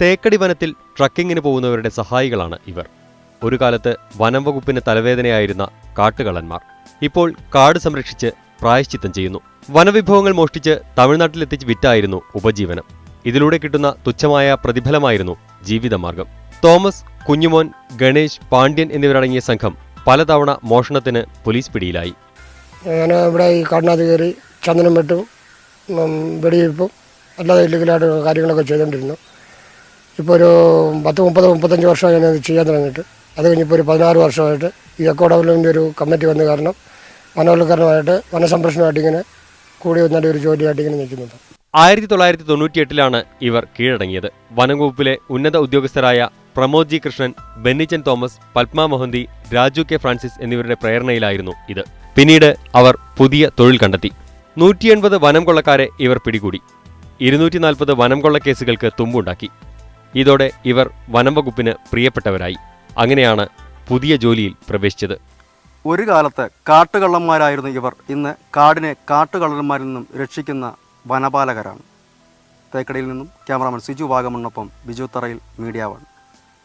തേക്കടി വനത്തിൽ ട്രക്കിങ്ങിന് പോകുന്നവരുടെ സഹായികളാണ് ഇവർ. ഒരു കാലത്ത് വനം വകുപ്പിന് തലവേദനയായിരുന്ന കാട്ടുകള്ളന്മാർ. ഇപ്പോൾ കാട് സംരക്ഷിച്ച് പ്രായശ്ചിത്തം ചെയ്യുന്നു. വനവിഭവങ്ങൾ മോഷ്ടിച്ച് തമിഴ്നാട്ടിലെത്തിച്ച് വിറ്റായിരുന്നു ഉപജീവനം. ഇതിലൂടെ കിട്ടുന്ന തുച്ഛമായ പ്രതിഫലമായിരുന്നു ജീവിതമാർഗം. തോമസ് കുഞ്ഞുമോൻ ഗണേഷ് പാണ്ഡ്യൻ എന്നിവരടങ്ങിയ സംഘം പലതവണ മോഷണത്തിന് പോലീസ് പിടിയിലായി. ഞാൻ ഇവിടെ ഈ കാടിനകത്ത് കയറി ചന്ദനം വെട്ടും വെടിവെപ്പും അല്ലാതെ ഇല്ലീഗലായിട്ട് കാര്യങ്ങളൊക്കെ ചെയ്തുകൊണ്ടിരുന്നു. ഇപ്പോൾ ഒരു പത്ത് മുപ്പത് മുപ്പത്തഞ്ച് വർഷമായി ഞാനത് ചെയ്യാൻ തുടങ്ങിയിട്ട്. അത് കഴിഞ്ഞിപ്പോൾ ഒരു പതിനാറ് വർഷമായിട്ട് ഈ എക്കോ ഡെവലപ്മെന്റ് ഒരു കമ്മിറ്റി വന്ന കാരണം വനവൽക്കരണമായിട്ട് വനസംരക്ഷണമായിട്ട് ഇങ്ങനെ കൂടി വന്നിട്ട് ഒരു ജോലിയായിട്ട് ഇങ്ങനെ നിൽക്കുന്നുണ്ട്. ആയിരത്തി തൊള്ളായിരത്തി തൊണ്ണൂറ്റിയെട്ടിലാണ് ഇവർ കീഴടങ്ങിയത്. വനം വകുപ്പിലെ ഉന്നത ഉദ്യോഗസ്ഥരായ പ്രമോദ് ജി കൃഷ്ണൻ ബെന്നിച്ചൻ തോമസ് പത്മ മൊഹന്തി രാജു കെ ഫ്രാൻസിസ് എന്നിവരുടെ പ്രേരണയിലായിരുന്നു ഇത്. പിന്നീട് അവർ പുതിയ തൊഴിൽ കണ്ടെത്തി. നൂറ്റിയെൺപത് വനം കൊള്ളക്കാരെ ഇവർ പിടികൂടി. ഇരുന്നൂറ്റി നാൽപ്പത് വനം കൊള്ള കേസുകൾക്ക് തുമ്പുണ്ടാക്കി. ഇതോടെ ഇവർ വനംവകുപ്പിന് പ്രിയപ്പെട്ടവരായി. അങ്ങനെയാണ് പുതിയ ജോലിയിൽ പ്രവേശിച്ചത്. ഒരു കാലത്ത് കാട്ടുകള്ളന്മാരായിരുന്നു ഇവർ. ഇന്ന് കാടിനെ കാട്ടുകള്ളന്മാരിൽ നിന്നും രക്ഷിക്കുന്ന വനപാലകരാണ്. തേക്കടിയിൽ നിന്നും ക്യാമറാമാൻ സിജു വാഗമണ്ണൊപ്പം ബിജു തറയിൽ മീഡിയ വൺ.